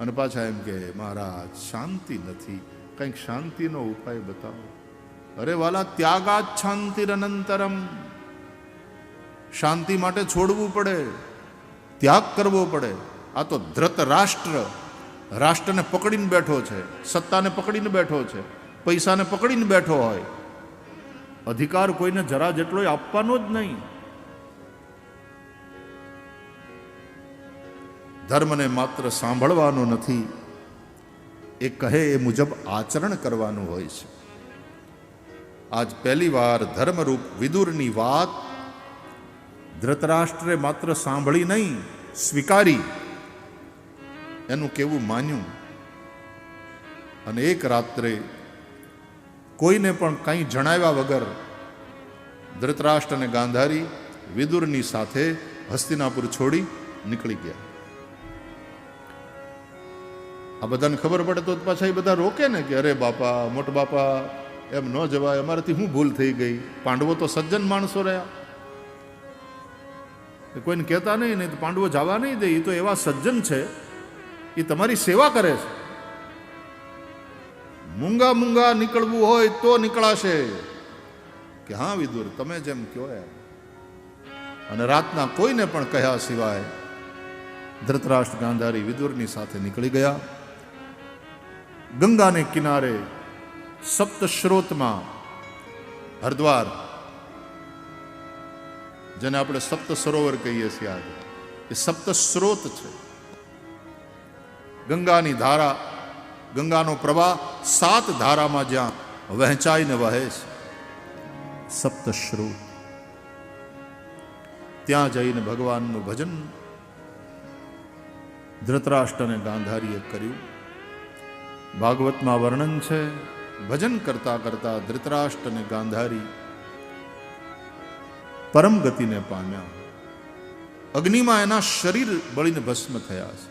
અને પાછા એમ કે, મહારાજ, શાંતિ નથી. કંઈક શાંતિનો ઉપાય બતાવો. અરે વાલા ત્યાગાત શાંતિરનંતરમ શાંતિ માટે છોડવું પડે. ત્યાગ કરવો પડે. આ તો ધ્રત રાષ્ટ્ર. રાષ્ટ્રને પકડીને બેઠો છે. સત્તાને પકડીને બેઠો છે. પૈસાને પકડીને બેઠો હોય. અધિકાર કોઈને જરા જેટલો આપવાનો જ નહીં. ધર્મને માત્ર સાંભળવાનો નથી, એ કહે એ મુજબ આચરણ કરવાનું હોય છે. આજ પહેલી વાર ધર્મરૂપ વિદુરની વાત ધૃતરાષ્ટ્રે માત્ર સાંભળી નહીં, સ્વીકારી. એનું કેવું માન્યું? અને એક રાત્રે કોઈને પણ કંઈ જણાવ્યા વગર ધૃતરાષ્ટ્ર અને ગાંધારી વિદુરની સાથે હસ્તિનાપુર છોડી નીકળી ગયા. આ બધાને ખબર પડે તો પાછા એ બધા રોકે ને કે અરે બાપા, મોટ બાપા, એમ ન જવાય, અમારાથી શું ભૂલ થઈ ગઈ? પાંડવો તો સજ્જન માણસો રહ્યા. કોઈને કહેતા નહીં નહીં તો પાંડવો જવા નહીં દે એ તો એવા સજ્જન છે એ તમારી સેવા કરે છે. મૂંગા મૂંગા નીકળવું હોય તો નીકળાશે. કે હા વિદુર, તમે જેમ કહો એમ. અને રાતના કોઈને પણ કહ્યા સિવાય ધૃતરાષ્ટ્ર ગાંધારી વિદુરની સાથે નીકળી ગયા. ગંગાને કિનારે સપ્તસ્રોતમાં હરદ્વાર, જેને આપણે સપ્ત સરોવર કહીએ છીએ આજે. એ સપ્ત સ્રોત છે. ગંગાની ધારા, ગંગાનો પ્રવાહ સાત ધારામાં જ્યાં વહેંચાઈને વહે છે. સપ્ત સ્રોત ત્યાં જઈને ભગવાનનું ભજન ધૃતરાષ્ટ્રને ગાંધારીએ કર્યું. ભાગવતમાં વર્ણન છે, ભજન કરતા કરતા ધૃતરાષ્ટ્ર અને ગાંધારી પરમ ગતિને પામ્યા. અગ્નિમાં એના શરીર બળીને ભસ્મ થયા છે.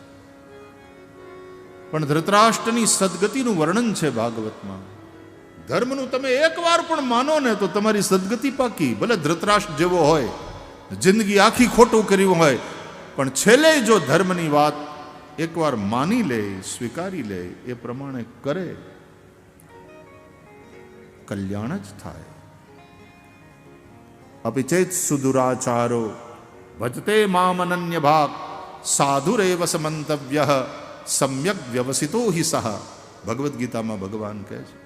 પણ ધૃતરાષ્ટ્રની સદગતિનું વર્ણન છે ભાગવતમાં. ધર્મનું તમે એકવાર પણ માનો ને તો તમારી સદગતિ પાકી, ભલે ધૃતરાષ્ટ્ર જેવો હોય, જિંદગી આખી ખોટું કર્યું હોય, પણ છેલ્લે જો ધર્મની વાત એકવાર માની લે, સ્વીકારી લે, એ પ્રમાણે કરે. કલ્યાણ જ થાય. અપિચેત સુદુરાચારો, ભજતે મામ અનન્ય ભાગ, સાધુરેવ સમંતવ્ય, સમ્યક વ્યવસિતો હિ સહ. ભગવદ્ ગીતામાં ભગવાન કહે છે,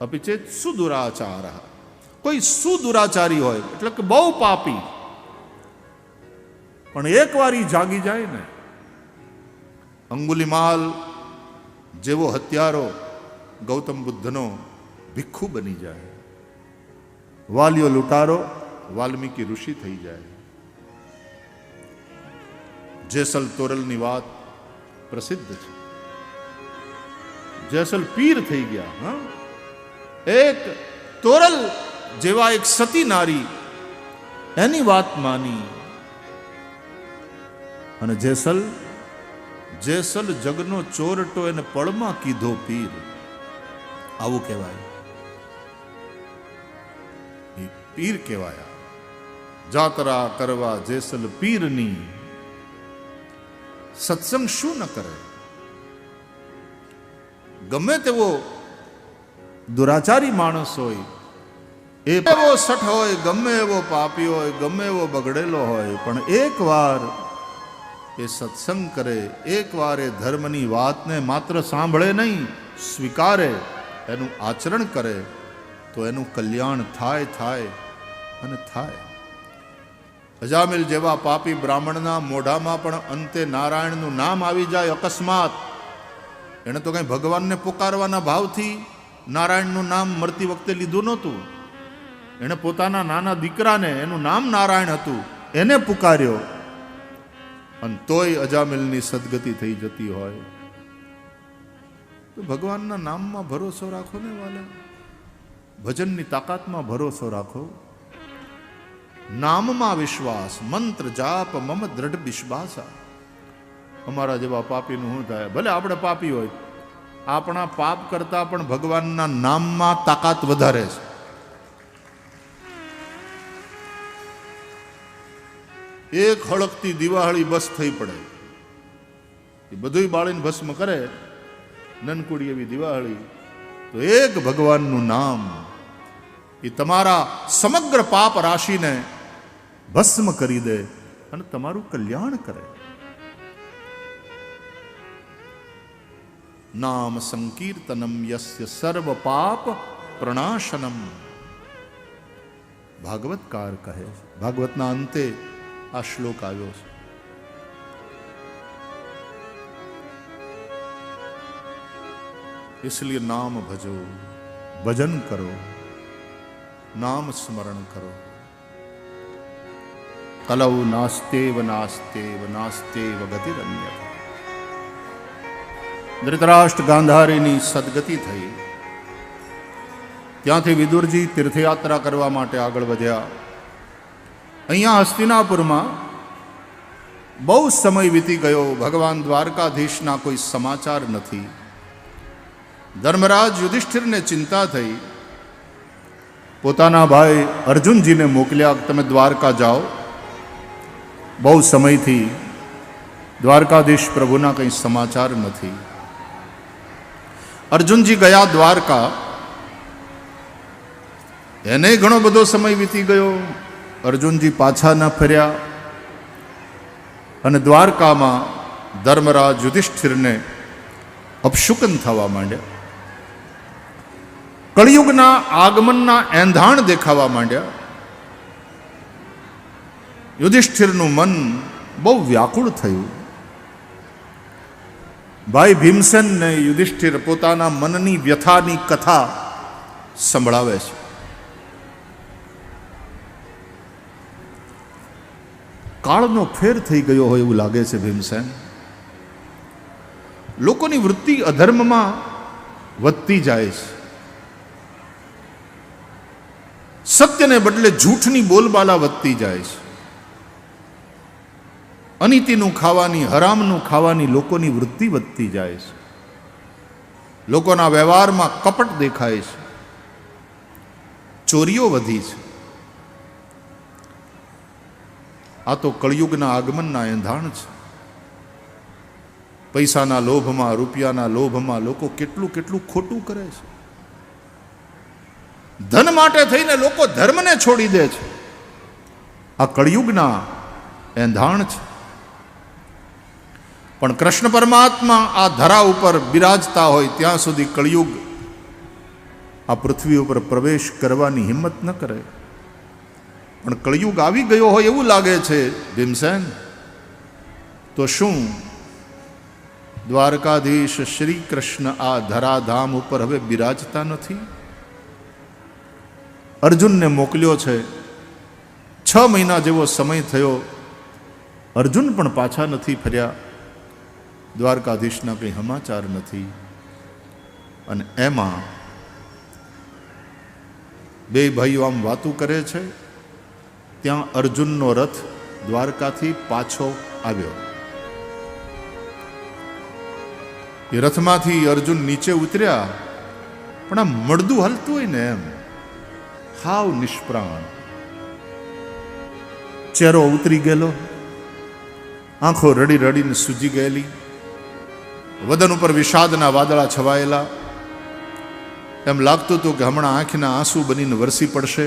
અપિચેત સુદુરાચાર. કોઈ સુદુરાચારી હોય, એટલે કે બહુ પાપી, પણ એકવાર ઈ જાગી જાય ને અંગુલિમાલ જેવો હત્યારો ગૌતમ બુદ્ધનો ભિક્ષુ બની જાય. વાલિયો લૂંટારો, વાલ્મીકી ઋષિ થઈ જાય. જેસલ તોરલની વાત પ્રસિદ્ધ છે. જેસલ પીર થઈ ગયા, હા? એક તોરલ જેવા એક સતી નારી એની વાત માની. અને જેસલ જેસલ જગનો ચોરટો એને પળમાં કીધો પીર. આવું કહેવાય. પીર કહેવાયા. જાતરા કરવા જેસલ પીરની. સત્સંગ શું ન કરે? ગમે તેવો દુરાચારી માણસ હોય, એવો સઠ હોય, ગમે એવો પાપી હોય, ગમે એવો બગડેલો હોય, પણ એકવાર એ સત્સંગ કરે, એકવાર એ ધર્મની વાતને માત્ર સાંભળે નહીં, સ્વીકારે, એનું આચરણ કરે, તો એનું કલ્યાણ થાય થાય અને થાય. અજામિલ જેવા પાપી બ્રાહ્મણના મોઢામાં પણ અંતે નારાયણનું નામ આવી જાય અકસ્માત. એણે તો કંઈ ભગવાનને પુકારવાના ભાવથી નારાયણનું નામ મરતી વખતે લીધું નહોતું. એણે પોતાના નાના દીકરાને એનું નામ નારાયણ હતું, એને પુકાર્યો. અને તોય અજામિલની સદગતિ થઈ જતી હોય. તો ભગવાનના નામમાં ભરોસો રાખો ને વાલા. ભજનની તાકાતમાં ભરોસો રાખો. નામમાં વિશ્વાસ, મંત્ર જાપ, મમ દ્રઢ વિશ્વાસા. અમારા જેવા પાપીનું શું થાય? ભલે આપણે પાપી હોય. આપણા પાપ કરતા પણ ભગવાનના નામમાં તાકાત વધારે છે. એક હળકતી દિવાળી બસ થઈ પડે. એ બધુંય બાળીને ભસ્મ કરે. નનકુડી એવી દિવાળી. તો એક ભગવાનનું નામ એ તમારા સમગ્ર પાપ રાશિને ભસ્મ કરી દે અને તમારું કલ્યાણ કરે. નામ સંકીર્તનમ યસ્ય સર્વ પાપ પ્રણાશનમ. ભાગવતકાર કહે ભાગવતના અંતે આ શ્લોક આવ્યો છે इसलिए नाम भजो भजन करो नाम स्मरण करो कलौ नास्तेव नास्तेव नास्तेव गतिरन्य ધૃતરાષ્ટ્ર ગાંધારીની સદગતિ થઈ ત્યાંથી વિદુરજી તીર્થયાત્રા કરવા માટે આગળ વધ્યા અહીંયા હસ્તિનાપુરમાં બહુ સમય વીતી ગયો, ભગવાન દ્વારકાધીશના કોઈ સમાચાર નથી. ધર્મરાજ યુધિષ્ઠિરને ચિંતા થઈ. પોતાના ભાઈ અર્જુનજીને મોકલ્યા તમે દ્વારકા જાઓ. બહુ સમયથી દ્વારકાધીશ પ્રભુના કંઈ સમાચાર નથી. અર્જુનજી ગયા દ્વારકા. એને ઘણો બધો સમય વીતી ગયો. અર્જુનજી પાછા ન ફર્યા અને દ્વારકામાં ધર્મરાજ યુધિષ્ઠિરને અપશુકન થવા માંડ્યા. કળિયુગના આગમનના એંધાણ દેખાવા માંડ્યા. યુધિષ્ઠિરનું મન બહુ વ્યાકુળ થયું. ભાઈ ભીમસેનને યુધિષ્ઠિર પોતાના મનની વ્યથાની કથા સંભળાવે છે. કાળનો ફેર થઈ ગયો હોય એવું લાગે છે ભીમસેન. લોકોની વૃત્તિ અધર્મમાં વધતી જાય છે. સત્યને બદલે જૂઠની બોલબાલા વધતી જાય છે. અનીતિનું ખાવાની, હરામનું ખાવાની લોકોની વૃત્તિ વધતી જાય છે. લોકોના વ્યવહારમાં કપટ દેખાય છે. ચોરીઓ વધી છે. આ તો કળિયુગના આગમનના એંધાણ છે. પૈસાના લોભમાં, રૂપિયાના લોભમાં લોકો કેટલું કેટલું ખોટું કરે છે. ધન માટે થઈને લોકો ધર્મને છોડી દે છે. આ કળિયુગના એંધાણ છે. પણ કૃષ્ણ પરમાત્મા આ ધરા ઉપર બિરાજતા હોય ત્યાં સુધી કળિયુગ આ પૃથ્વી ઉપર પ્રવેશ કરવાની હિંમત ન કરે. પણ કળિયુગ આવી ગયો હોય એવું લાગે છે, ભીમસેન. તો શું? દ્વારકાધીશ શ્રી કૃષ્ણ આ ધરાધામ ઉપર હવે બિરાજતા નથી? અર્જુનને મોકલ્યો છે. છ મહિના જેવો સમય થયો. અર્જુન પણ પાછા નથી ફર્યા. દ્વારકાધીશના કંઈ સમાચાર નથી. અને એમાં બે ભાઈઓ આમ વાતું કરે છે. ત્યાં અર્જુનનો રથ દ્વારકાથી પાછો આવ્યો. એ રથમાંથી અર્જુન નીચે ઉતર્યા, પણ આમ મળદું હલતું હોય ને એમ. હાવ નિષ્પ્રાણ. ચહેરો ઉતરી ગયેલો, આંખો રડી રડીને સૂજી ગયેલી, વદન ઉપર વિષાદના વાદળા છવાયેલા. એમ લાગતું હતું કે હમણાં આંખના આંસુ બનીને વરસી પડશે.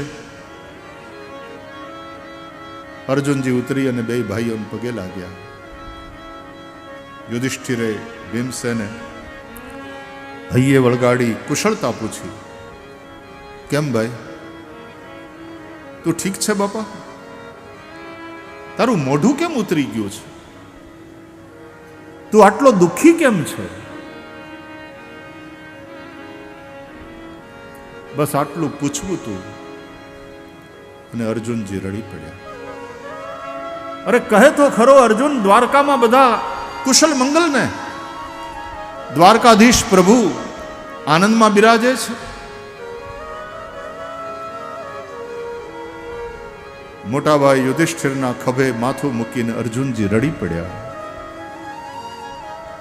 અર્જુનજી ઉતરી અને બે ભાઈઓને પગે લાગ્યા. યુધિષ્ઠિરે ભીમસેને ભાઈએ વળગાડી કુશળતા પૂછી, કેમ ભાઈ? તું ઠીક છે બાપા? તારું મોઢું કેમ ઉતરી ગયું છે? તું આટલો દુઃખી કેમ છે? બસ આટલું પૂછવું તું અને અર્જુનજી રડી પડ્યા. અરે કહે તો ખરો અર્જુન, દ્વારકામાં બધા કુશલ મંગલ ને દ્વારકાધીશ પ્રભુ આનંદમાં બિરાજે છે. મોટાભાઈ યુધિષ્ઠિરના ખભે માથું મૂકીને અર્જુનજી રડી પડ્યા.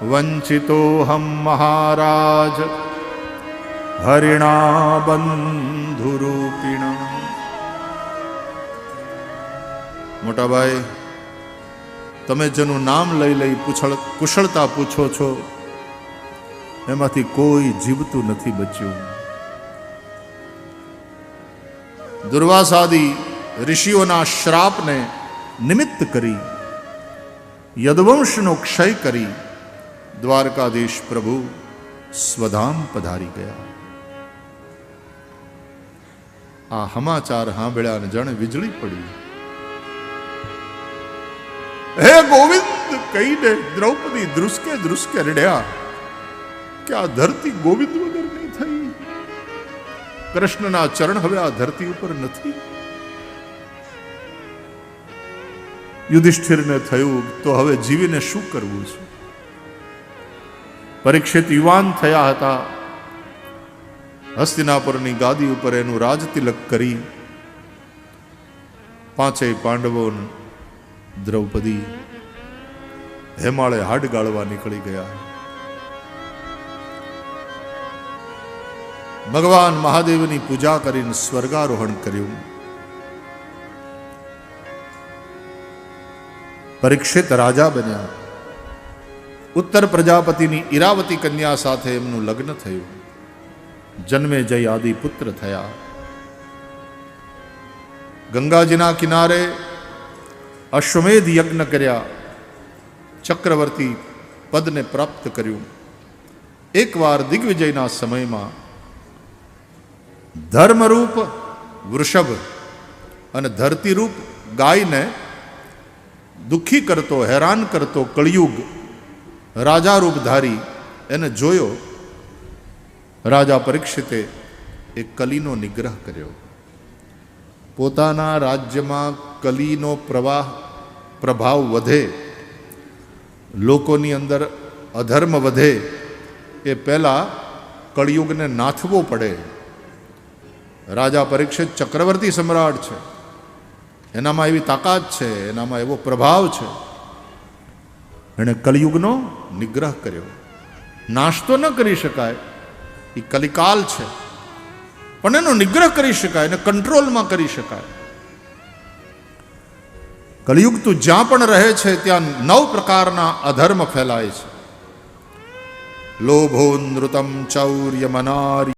વંચિતો હમ મહારાજ, હરિણા બંધુરૂપિણ. મોટાભાઈ તમે જેનું નામ લઈ લઈ પૂછળ કુશળતા પૂછો છો, એમાંથી કોઈ જીવતું નથી બચ્યું. દુર્વાસાદી ઋષિઓના શ્રાપને નિમિત્ત કરી, યદવંશનો ક્ષય કરી, દ્વારકાધીશ પ્રભુ સ્વધામ પધારી ગયા. આ સમાચાર સાંભળ્યા અને જાણે વીજળી પડી. હે ગોવિંદ, કહીને દ્રૌપદી ધ્રુસકે ધ્રુસકે રડ્યા કે આ ધરતી ગોવિંદ વગર નહીં થઈ. કૃષ્ણના ચરણ હવે આ ધરતી ઉપર નથી. યુધિષ્ઠિરને થયું તો હવે જીવીને શું કરવું છે? પરીક્ષિત યુવાન થયા હતા. હસ્તિનાપુરની ગાદી ઉપર એનું રાજતિલક કરી પાંચેય પાંડવો ને દ્રૌપદી હેમાળે હાડ ગાળવા નીકળી ગયા. ભગવાન મહાદેવની પૂજા કરીને સ્વર્ગારોહણ કર્યું. પરીક્ષિત રાજા બન્યા. ઉત્તર પ્રજાપતિની ઈરાવતી કન્યા સાથે એમનું લગ્ન થયું. જન્મે જય આદિ પુત્ર થયા. ગંગાજીના કિનારે અશ્વમેધ યજ્ઞ કર્યા. ચક્રવર્તી પદને પ્રાપ્ત કર્યું. એકવાર દિગ્વિજયના સમયમાં ધર્મરૂપ વૃષભ અને ધરતીરૂપ ગાયને દુઃખી કરતો, હેરાન કરતો કળિયુગ રાજા રૂપધારી એને જોયો. રાજા પરીક્ષિતે એ કલીનો નિગ્રહ કર્યો. પોતાના રાજ્યમાં કલીનો પ્રવાહ, પ્રભાવ વધે, લોકોની અંદર અધર્મ વધે, એ પહેલાં કળિયુગને નાથવો પડે. રાજા પરીક્ષિત ચક્રવર્તી સમ્રાટ છે. એનામાં એવી તાકાત છે, એનામાં એવો પ્રભાવ છે. એણે કલિયુગનો નિગ્રહ કર્યો. નાશ તો ન કરી શકાય, એ કલિકાલ છે. પણ એનો નિગ્રહ કરી શકાય, એને કંટ્રોલમાં કરી શકાય. કલિયુગ તું જ્યાં પણ રહે છે, ત્યાં નવ પ્રકારના અધર્મ ફેલાય છે. લોભો નૃતમ ચૌર્ય મનાર